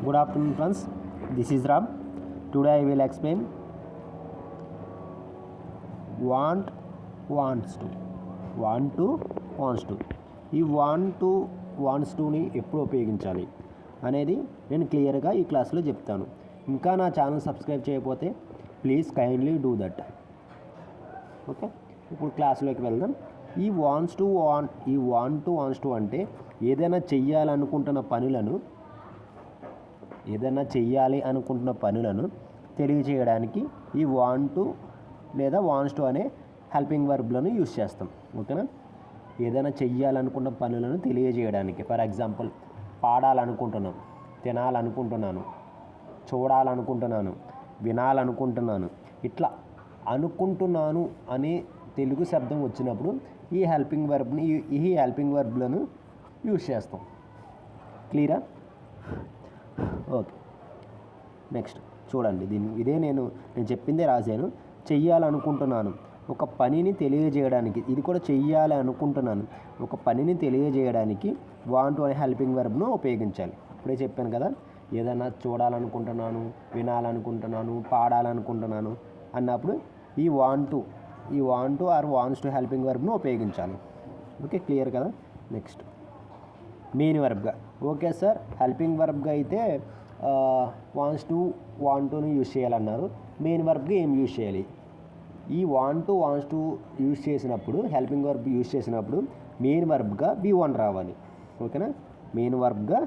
Good afternoon, friends. This is Ram. Today I will explain want, wants to. Want to, wants to. ఈ want to wants టుని ఎప్పుడు ఉపయోగించాలి అనేది నేను క్లియర్గా ఈ క్లాస్లో చెప్తాను ఇంకా నా ఛానల్ సబ్స్క్రైబ్ చేయకపోతే please kindly do that okay ఇప్పుడు క్లాస్లోకి వెళ్దాం ఈ వాన్స్ టు వాన్ ఈ వాంట్ టు వాన్స్ టు అంటే ఏదైనా చెయ్యాలనుకుంటున్న పనులను ఏదైనా చెయ్యాలి అనుకుంటున్న పనులను తెలియజేయడానికి ఈ వాన్ టు లేదా వాన్స్ టు అనే హెల్పింగ్ వర్బ్లను యూస్ చేస్తాం. ఓకేనా? ఏదైనా చెయ్యాలనుకున్న పనులను తెలియజేయడానికి ఫర్ ఎగ్జాంపుల్ పాడాలనుకుంటున్నాం తినాలనుకుంటున్నాను చూడాలనుకుంటున్నాను వినాలనుకుంటున్నాను ఇట్లా అనుకుంటున్నాను అనే తెలుగు శబ్దం వచ్చినప్పుడు ఈ హెల్పింగ్ వర్బ్ని ఈ- ఈ హెల్పింగ్ వర్బ్లను యూస్ చేస్తాం. క్లియరా? ఓకే. నెక్స్ట్ చూడండి దీన్ని ఇదే నేను నేను చెప్పిందే రాశాను. చెయ్యాలనుకుంటున్నాను. ఒక పనిని తెలియజేయడానికి ఇది కూడా చెయ్యాలి అనుకుంటున్నాను ఒక పనిని తెలియజేయడానికి వాంట్ అనే హెల్పింగ్ వర్బ్ను ఉపయోగించాలి. ఇప్పుడే చెప్పాను కదా ఏదైనా చూడాలనుకుంటున్నాను వినాలనుకుంటున్నాను పాడాలనుకుంటున్నాను అన్నప్పుడు ఈ వాంట్ ఈ want to or wants to helping వర్బ్ను ఉపయోగించాలి. ఓకే క్లియర్ కదా? నెక్స్ట్. మెయిన్ వర్బ్గా ఓకే సార్ హెల్పింగ్ వర్బ్గా అయితే వాన్స్ టు వాంట్ టూని యూజ్ చేయాలన్నారు. మెయిన్ వర్బ్గా ఏం యూజ్ చేయాలి? ఈ want to wants to use చేసినప్పుడు హెల్పింగ్ వర్బ్ యూజ్ చేసినప్పుడు మెయిన్ వర్బ్గా బీ వన్ రావాలి. ఓకేనా మెయిన్ వర్బ్గా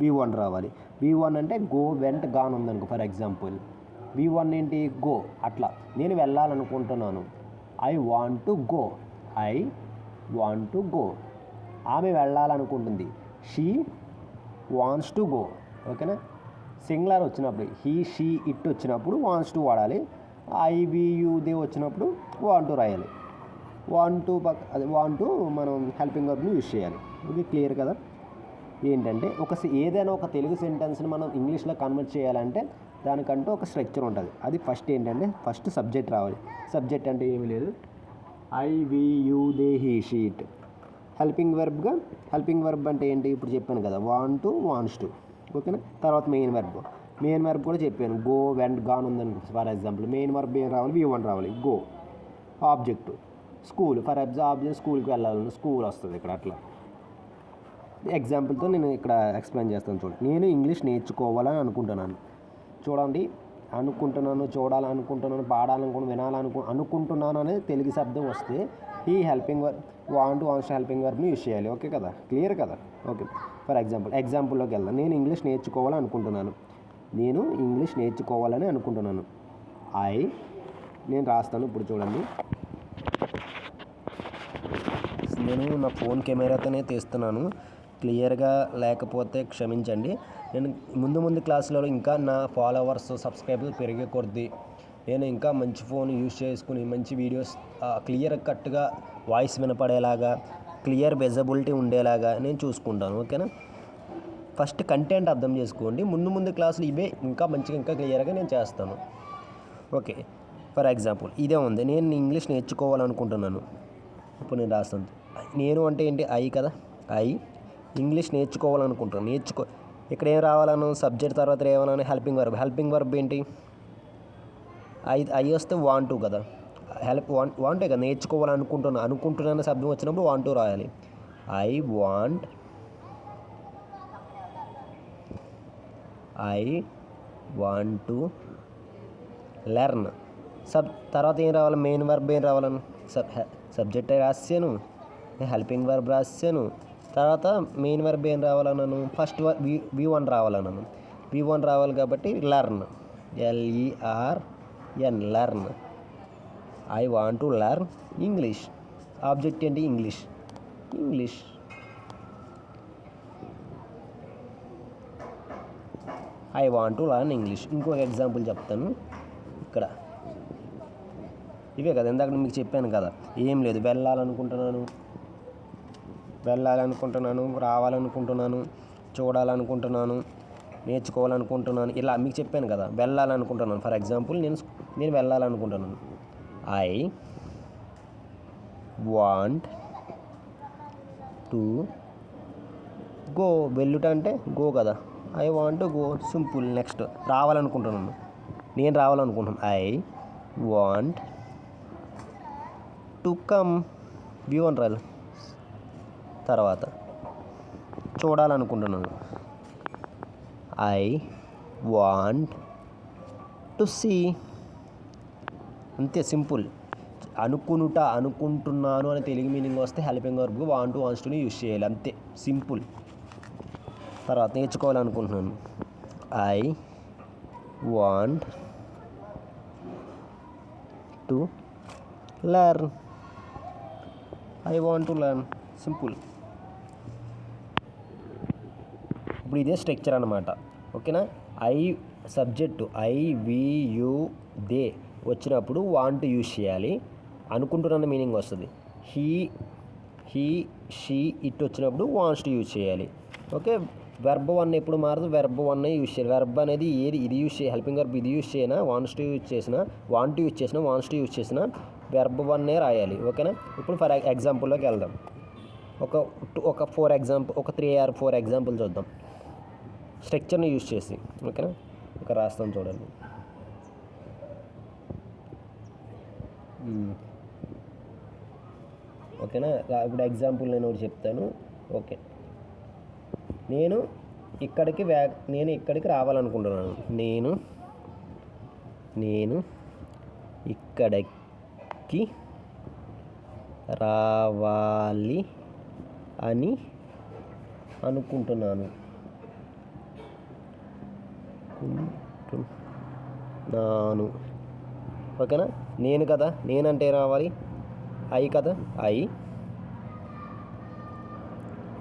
బీ వన్ రావాలి. బీ వన్ అంటే గో వెంట గాన్ ఉందనుకో ఫర్ ఎగ్జాంపుల్ బీ వన్ ఏంటి? గో అట్లా. నేను వెళ్ళాలనుకుంటున్నాను. I want to go I want to go ఆమె వెళ్ళాలనుకుంటుంది. షీ వాన్స్ టు గో ఓకేనా? సింగులర్ వచ్చినప్పుడు హీ షీ ఇట్ వచ్చినప్పుడు వాన్స్ టు వాడాలి. ఐ దే వచ్చినప్పుడు వాన్ టు రాయాలి. వాన్ టు పక్క అదే వాంట్ టు మనం హెల్పింగ్ వర్బ్ని యూజ్ చేయాలి. ఇది క్లియర్ కదా? ఏంటంటే ఒక ఏదైనా ఒక తెలుగు సెంటెన్స్ని మనం ఇంగ్లీష్లో కన్వర్ట్ చేయాలంటే దానికంటూ ఒక స్ట్రక్చర్ ఉంటుంది. అది ఫస్ట్ ఏంటంటే ఫస్ట్ సబ్జెక్ట్ రావాలి. సబ్జెక్ట్ అంటే ఏమీ లేదు. I we you they he she it helping వెర్బ్గా helping verb అంటే ఏంటి? ఇప్పుడు చెప్పాను కదా వాన్ టు వాన్స్ టు ఓకేనా తర్వాత మెయిన్ వర్బ్ మెయిన్ వెర్బ్ కూడా చెప్పాను. గో వెంట్ గాన్ ఉందని ఫర్ ఎగ్జాంపుల్ మెయిన్ వర్బ్ ఏం రావాలి? వి వన్ రావాలి. Go object school for example object స్కూల్కి వెళ్ళాలని స్కూల్ వస్తుంది ఇక్కడ అట్లా. ఎగ్జాంపుల్తో నేను ఇక్కడ ఎక్స్ప్లెయిన్ చేస్తాను చూడండి నేను ఇంగ్లీష్ నేర్చుకోవాలని అనుకుంటున్నాను. చూడండి. అనుకుంటున్నాను చూడాలనుకుంటున్నాను పాడాలనుకుని వినాలనుకు అనుకుంటున్నాను అనేది తెలుగు శబ్దం వస్తే ఈ helping verb want wants helping వర్క్ని యూజ్ చేయాలి. ఓకే కదా? క్లియర్ కదా? ఓకే ఫర్ ఎగ్జాంపుల్ ఎగ్జాంపుల్లోకి వెళ్దాం. నేను ఇంగ్లీష్ నేర్చుకోవాలనుకుంటున్నాను నేను ఇంగ్లీష్ నేర్చుకోవాలని అనుకుంటున్నాను. ఐ నేను రాస్తాను ఇప్పుడు చూడండి. నేను నా ఫోన్ కెమెరాతోనే తీస్తున్నాను. క్లియర్గా లేకపోతే క్షమించండి. నేను ముందు ముందు క్లాసులలో ఇంకా నా ఫాలోవర్స్ సబ్స్క్రైబర్స్ పెరిగే కొద్దీ నేను ఇంకా మంచి ఫోన్ యూజ్ చేసుకుని మంచి వీడియోస్ క్లియర్ కట్గా వాయిస్ వినపడేలాగా క్లియర్ విజబిలిటీ ఉండేలాగా నేను చూసుకుంటాను. ఓకేనా? ఫస్ట్ కంటెంట్ అర్థం చేసుకోండి. ముందు ముందు క్లాసులు ఇవే ఇంకా మంచిగా ఇంకా క్లియర్గా నేను చేస్తాను. ఓకే. ఫర్ ఎగ్జాంపుల్ ఇదే ఉంది. నేను ఇంగ్లీష్ నేర్చుకోవాలనుకుంటున్నాను. ఇప్పుడు నేను రాస్తాను. నేను అంటే ఏంటి? ఐ కదా? ఐ. ఇంగ్లీష్ నేర్చుకోవాలనుకుంటున్నాను. నేర్చుకో ఇక్కడ ఏం రావాలను? సబ్జెక్ట్ తర్వాత ఏమన్నా హెల్పింగ్ వర్బ్. హెల్పింగ్ వర్బ్ ఏంటి? ఐ ఐ వస్తే వాంట్ కదా. హెల్ప్ వాంట్ వాంటే కదా. నేర్చుకోవాలనుకుంటున్నాను అనుకుంటున్నాను శబ్దం వచ్చినప్పుడు వాంట్ రాయాలి. I want I want to learn sub తర్వాత ఏం రావాలి? మెయిన్ వర్బ్ ఏం రావాలను? సబ్ సబ్జెక్ట్ రాసాను? హెల్పింగ్ వర్బ్ రాసాను? తర్వాత మెయిన్ వర్బ్ ఏం రావాలన్నాను? ఫస్ట్ వి వి వన్ రావాలన్నాను. వి వన్ రావాలి కాబట్టి learn L E R N learn I want to learn English object ఏంటి? English English I want to learn English ఇంకొక ఎగ్జాంపుల్ చెప్తాను. ఇక్కడ. ఇవే కదా ఇందాక మీకు చెప్పాను కదా. ఏం లేదు వెళ్ళాలనుకుంటున్నాను. వెళ్ళాలనుకుంటున్నాను రావాలనుకుంటున్నాను చూడాలనుకుంటున్నాను నేర్చుకోవాలనుకుంటున్నాను ఇలా మీకు చెప్పాను కదా వెళ్ళాలనుకుంటున్నాను. ఫర్ ఎగ్జాంపుల్ నేను నేను వెళ్ళాలనుకుంటున్నాను. ఐ వాంట్ టు గో వెళ్ళుట అంటే గో కదా. I want go simple next రావాలనుకుంటున్నాను. నేను రావాలనుకుంటున్నాను. I want to come view అని రాయాలి తర్వాత చూడాలనుకుంటున్నాను. ఐ వాంట్ టు సీ అంతే సింపుల్. అనుకునుట అనుకుంటున్నాను అని తెలుగు మీనింగ్ వస్తే హెల్పింగ్ వర్బ్ వాంట్ వాన్స్ టుని యూస్ చేయాలి. అంతే. సింపుల్. తర్వాత నేర్చుకోవాలనుకుంటున్నాను. I want to learn I want to learn simple. ఇప్పుడు ఇదే స్ట్రక్చర్ అనమాట ఓకేనా? I subject I we you they వచ్చినప్పుడు వాంట్ యూస్ చేయాలి. అనుకుంటున్న మీనింగ్ వస్తుంది. హీ హీ షీ ఇట్ వచ్చినప్పుడు వాంట్స్ టు యూజ్ చేయాలి. ఓకే? వెర్బ్ వన్ ఎప్పుడు మారదు? వెర్బ్ వన్ యూజ్ చేయాలి. వెర్బ్ అనేది ఏది? ఇది యూజ్ చేయాలి హెల్పింగ్ వర్బ్ ఇది యూజ్ చేయనా వాంట్స్ టు యూజ్ చేసిన వాంట్ యూజ్ చేసిన వాంట్స్ టు యూజ్ చేసిన వెర్బ్ వన్నే రాయాలి. ఓకేనా? ఇప్పుడు ఫర్ ఎగ్జాంపుల్లోకి వెళ్దాం. ఒక ఒక ఫోర్ ఎగ్జాంపుల్ ఒక త్రీ ఆర్ ఫోర్ ఎగ్జాంపుల్ చూద్దాం. స్ట్రక్చర్ని యూజ్ చేసి ఓకేనా? ఒక రాస్తాం చూడండి. ఓకేనా? ఇప్పుడు ఎగ్జాంపుల్ నేను ఒకటి చెప్తాను. ఓకే. నేను ఇక్కడికి వ్యా నేను ఇక్కడికి రావాలనుకుంటున్నాను. నేను నేను ఇక్కడికి రావాలి అని అనుకుంటున్నాను. నాను. ఓకేనా? నేను కదా? నేనంటే రావాలి? ఐ కదా? ఐ.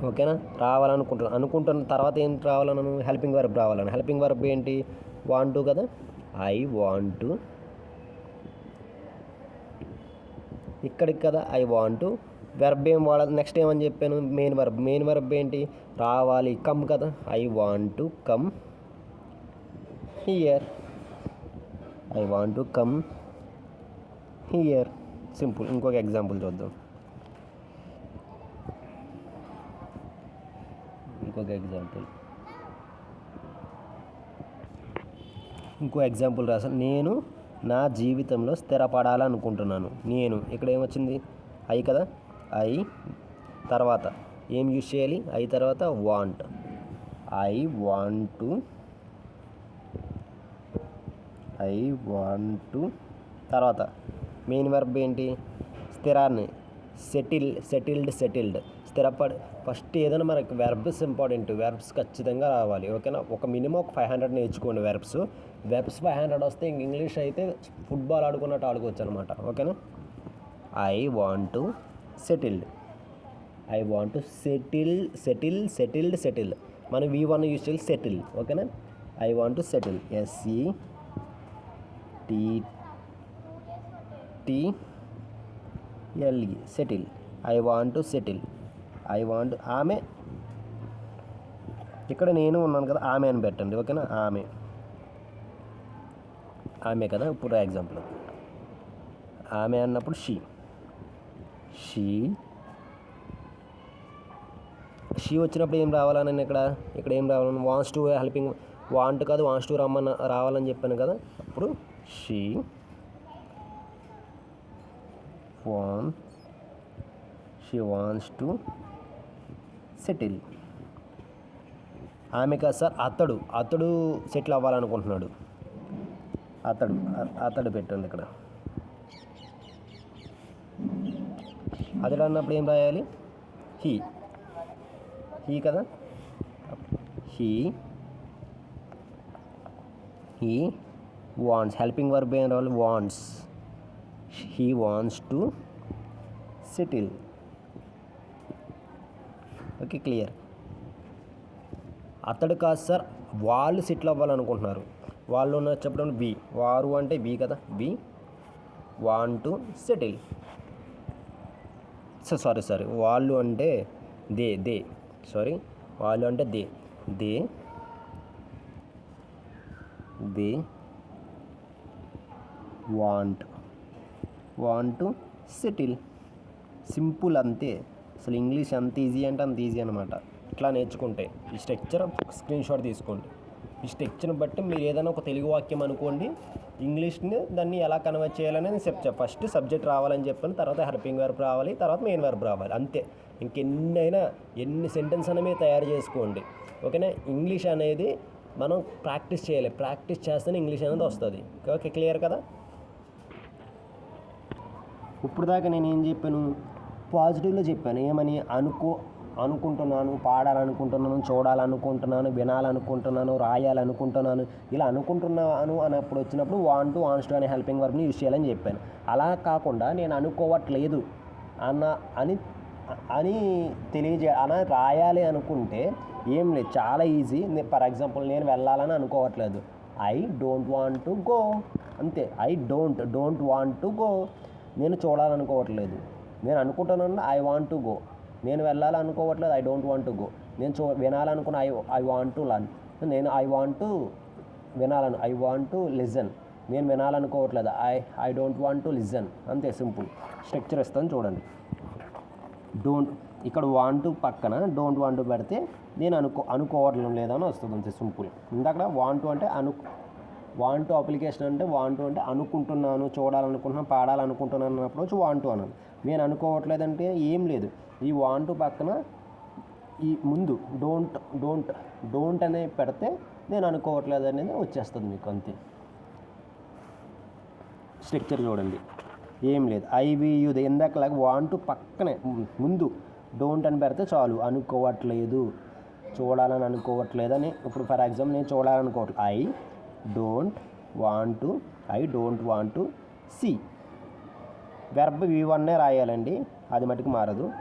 ఓకేనా? రావాలనుకుంటున్నాను అనుకుంటున్న తర్వాత ఏం రావాలను హెల్పింగ్ వర్బ్ రావాలను హెల్పింగ్ వర్బ్ ఏంటి? వాంట్ టు కదా? I want to. ఇక్కడికి కదా? I want to. వెర్బ్ ఏం వాడాలి నెక్స్ట్ ఏమని చెప్పాను? Main verb. మెయిన్ వర్బ్ ఏంటి? రావాలి. కమ్ కదా? I want to come. Here I want to come here simple ఇంకొక ఎగ్జాంపుల్ చూద్దాం. ఇంకొక ఎగ్జాంపుల్ ఇంకో ఎగ్జాంపుల్ రాసాను నేను నా జీవితంలో స్థిరపడాలనుకుంటున్నాను. నేను. ఇక్కడ ఏమొచ్చింది? ఐ కదా? ఐ తర్వాత. ఏం యూజ్ చేయాలి? ఐ తర్వాత want I want to I want to. తర్వాత మెయిన్ వర్బ్ ఏంటి? స్థిరాన్ని. సెటిల్ సెటిల్డ్ సెటిల్డ్ స్థిరపడి. ఫస్ట్ ఏదైనా మనకి వెర్బ్స్ ఇంపార్టెంట్ వెర్బ్స్ ఖచ్చితంగా రావాలి. ఓకేనా? ఒక మినిమం ఒక ఫైవ్ హండ్రెడ్ నేర్చుకోండి వెర్బ్స్ వెర్బ్స్ ఫైవ్ హండ్రెడ్ వస్తే ఇంక ఇంగ్లీష్ అయితే ఫుట్బాల్ ఆడుకున్నట్టు ఆడుకోవచ్చు అనమాట ఓకేనా? I want to settled I want to settle settle settled settle మనం వీ వన్ యూస్ చేయాలి సెటిల్ ఓకేనా? I want to settle S E T L E settle. I want to settle. I want ఆమె. ఇక్కడ నేను ఉన్నాను కదా ఆమె అని పెట్టండి ఓకేనా? ఆమె. ఆమె కదా ఇప్పుడు ఎగ్జాంపుల్. ఆమె అన్నప్పుడు షీ. షీ. షీ వచ్చినప్పుడు ఏం రావాలని ఇక్కడ? ఇక్కడ ఏం రావాలని వాన్స్ టు హెల్పింగ్ వాంట్ కాదు వాన్స్ టు రమ్మని రావాలని చెప్పాను కదా అప్పుడు she want she wants to settle ఆమె కాదు సార్ అతడు అతడు సెటిల్ అవ్వాలనుకుంటున్నాడు. అతడు అతడు పెట్టండి ఇక్కడ. అతడు అన్నప్పుడు ఏం రాయాలి? హీ హీ కదా? He he wants helping verb ఏం రావాలి wants he wants to settle okay clear అతడు కాదు సార్ వాళ్ళు సెటిల్ అవ్వాలనుకుంటున్నారు. వాళ్ళు ఉన్న చెప్పడం బి వారు అంటే బి కదా? Be want to settle sorry sorry వాళ్ళు అంటే దే దే. సారీ వాళ్ళు అంటే they. They. They. Want want to settle simple అంతే. అసలు ఇంగ్లీష్ అంత ఈజీ అంటే అంత ఈజీ అనమాట ఇట్లా నేర్చుకుంటే. ఈ స్ట్రక్చర్ స్క్రీన్ షాట్ తీసుకోండి. ఈ స్ట్రక్చర్ని బట్టి మీరు ఏదైనా ఒక తెలుగు వాక్యం అనుకోండి ఇంగ్లీష్ని దాన్ని ఎలా కన్వర్ట్ చేయాలని నేను చెప్తా. ఫస్ట్ సబ్జెక్ట్ రావాలని చెప్పాను తర్వాత హెల్పింగ్ వర్బ్ రావాలి తర్వాత మెయిన్ వర్బ్ రావాలి. అంతే. ఇంకెన్నైనా ఎన్ని సెంటెన్స్ అయినా మీరు తయారు చేసుకోండి. ఓకేనా? ఇంగ్లీష్ అనేది మనం ప్రాక్టీస్ చేయాలి. ప్రాక్టీస్ చేస్తేనే ఇంగ్లీష్ అనేది వస్తుంది. ఓకే క్లియర్ కదా? ఇప్పుడు దాకా నేను ఏం చెప్పాను? పాజిటివ్లో చెప్పాను. ఏమని? అనుకో అనుకుంటున్నాను పాడాలనుకుంటున్నాను చూడాలనుకుంటున్నాను వినాలనుకుంటున్నాను రాయాలనుకుంటున్నాను ఇలా అనుకుంటున్నాను అన్నప్పుడు వచ్చినప్పుడు వాన్ టు వాన్స్ టు అనే హెల్పింగ్ వర్క్ని యూజ్ చేయాలని చెప్పాను. అలా కాకుండా నేను అనుకోవట్లేదు అన్న అని అని తెలియజే అలా రాయాలి అనుకుంటే ఏం లేదు. చాలా ఈజీ. ఫర్ ఎగ్జాంపుల్ నేను వెళ్ళాలని అనుకోవట్లేదు. I don't want to go. అంతే. I don't don't want to go. నేను చూడాలనుకోవట్లేదు. నేను అనుకుంటున్నాను ఐ వాంట్ టు గో నేను వెళ్ళాలనుకోవట్లేదు I don't want to go నేను చూ వినాలనుకున్న I I want to learn నేను ఐ వాంట్ టు వినాలను ఐ వాంట్ టు లిజన్ నేను వినాలనుకోవట్లేదు I I don't want to listen అంతే సింపుల్. స్ట్రక్చర్ ఇస్తాను చూడండి. డోంట్ ఇక్కడ వాంట్ పక్కన డోంట్ వాంట్ పెడితే నేను అనుకో అనుకోవట్లేదు లేదని వస్తుంది అంతే సింపుల్ ఇందాక వాంట్ అంటే అను వాంట్ అప్లికేషన్ అంటే వాంట్ అంటే అనుకుంటున్నాను చూడాలనుకుంటున్నాను పాడాలనుకుంటున్నాను అన్నప్పుడు వచ్చి వాంట్ అన్నాను. నేను అనుకోవట్లేదంటే ఏం లేదు. ఈ వాంట్ పక్కన ఈ ముందు డోంట్ డోంట్ డోంట్ అనే పెడితే నేను అనుకోవట్లేదు అనేది వచ్చేస్తుంది మీకు అంతే. స్ట్రక్చర్ చూడండి. ఏం లేదు. ఐవియు ఇందాకలాగా వాంటు పక్కనే ముందు డోంట్ అని పెడితే చాలు. అనుకోవట్లేదు. చూడాలని అనుకోవట్లేదు అని ఇప్పుడు ఫర్ ఎగ్జాంపుల్ నేను చూడాలనుకోవట్లేదు I don't want to I don't want to see verb V వన్నే రాయాలండి. అది మటుకు మారదు.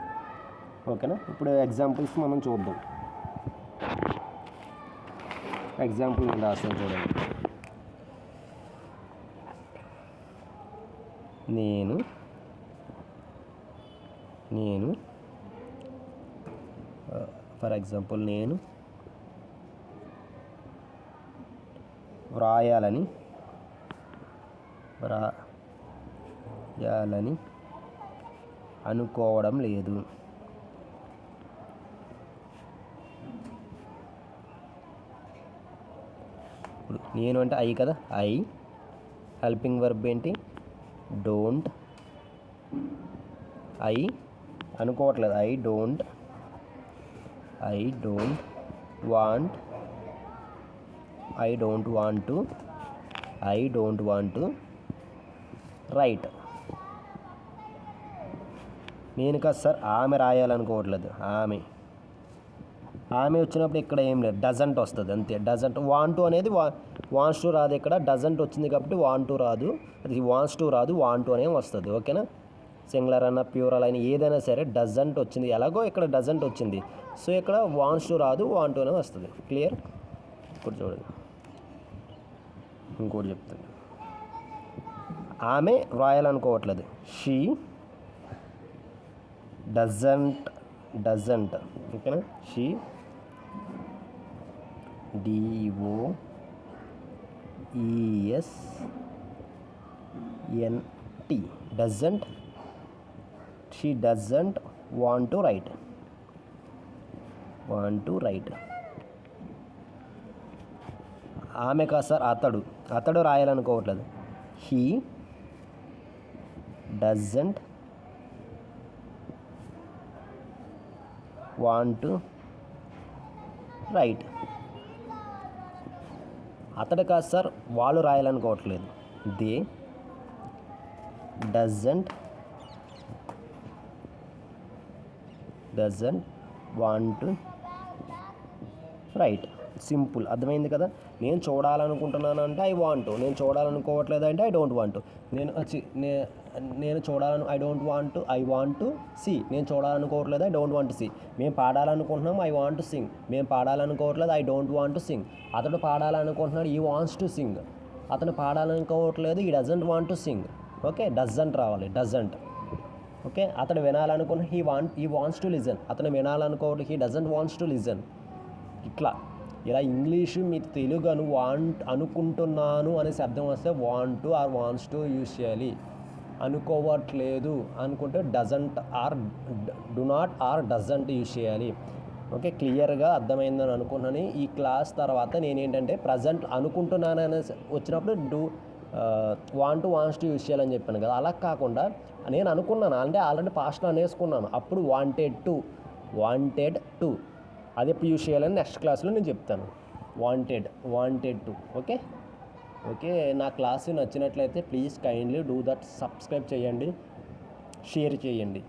ఓకేనా? ఇప్పుడు ఎగ్జాంపుల్స్ మనం చూద్దాం. ఎగ్జాంపుల్ నేను రాస్తాను చూడండి. నేను నేను uh, ఫర్ ఎగ్జాంపుల్ నేను వ్రాయాలని వ్రాయాలని అనుకోవడం లేదు. ఇప్పుడు నేను అంటే ఐ కదా? ఐ. హెల్పింగ్ వర్బ్ ఏంటి? డోంట్. ఐ. అనుకోవట్లేదు. I don't. I don't want I don't want to I don't want to write నేను కదా సార్ ఆమె రాయాలనుకోవట్లేదు ఆమె. ఆమె వచ్చినప్పుడు ఇక్కడ ఏం లేదు డజంట్ వస్తుంది అంతే. డజంట్ వాన్ టు అనేది వా వాన్స్ టు రాదు ఇక్కడ డజంట్ వచ్చింది కాబట్టి వాన్ టు రాదు. అది వాన్స్ టు రాదు వాన్ టు అనే వస్తుంది ఓకేనా సింగులర్ అన్న ప్యూరల్ అయినా ఏదైనా సరే డజంట్ వచ్చింది. ఎలాగో ఇక్కడ డజంట్ వచ్చింది. సో ఇక్కడ వాన్స్ టు రాదు వాన్ టు అనే వస్తుంది. క్లియర్ ఇప్పుడు చూడండి. ఇంకోటి చెప్తాను. ఆమె రాయాలనుకోవట్లేదు షీ డజంట్ డజంట్. ఓకేనా? She D O E S N T doesn't she doesn't want to write. Want to write. ఆమె కాదు సార్ అతడు. అతడు రాయాలనుకోవట్లేదు. హీ డజంట్ వాంట్ రైట్ అతడు కాదు సార్ వాళ్ళు రాయాలనుకోవట్లేదు. They doesn't doesn't want write simple అర్థమైంది కదా? నేను చూడాలనుకుంటున్నాను అంటే ఐ వాంట్ నేను చూడాలనుకోవట్లేదు అంటే ఐ డోంట్ వాంట్ నేను వచ్చి నేను చూడాలను I don't want I want see నేను చూడాలనుకోవట్లేదు ఐ డోంట్ వాంట్ సి మేము పాడాలనుకుంటున్నాం ఐ వాంట్ సింగ్ మేము పాడాలనుకోవట్లేదు ఐ డోంట్ వాంట్ సింగ్ అతడు పాడాలనుకుంటున్నాడు ఈ వాంట్స్ టు సింగ్ అతను పాడాలనుకోవట్లేదు he doesn't want to sing okay doesn't రావాలి డజంట్ ఓకే అతడు వినాలనుకున్న he want he wants to listen అతను వినాలనుకోవట్లేదు he doesn't wants to listen ఇట్లా. ఇలా ఇంగ్లీషు మీకు తెలుగు అను వాంట్ అనుకుంటున్నాను అనే శబ్దం వస్తే want or wants to use చేయాలి. అనుకోవట్లేదు అనుకుంటే doesn't or do not or doesn't use చేయాలి. ఓకే క్లియర్గా అర్థమైందని అనుకున్నాను ఈ క్లాస్ తర్వాత నేనేంటంటే ప్రజెంట్ అనుకుంటున్నాను అనే వచ్చినప్పుడు do want wants to use చేయాలని చెప్పాను కదా. అలా కాకుండా నేను అనుకున్నాను. అంటే ఆల్రెడీ పాస్ట్లో అనేసుకున్నాను. అప్పుడు వాంటెడ్ టు వాంటెడ్ టు. అది ఎప్పుడు యూస్ చేయాలని నెక్స్ట్ క్లాస్లో నేను చెప్తాను. Wanted wanted to okay okay నా క్లాస్ నచ్చినట్లయితే please kindly do that subscribe చేయండి. షేర్ చేయండి.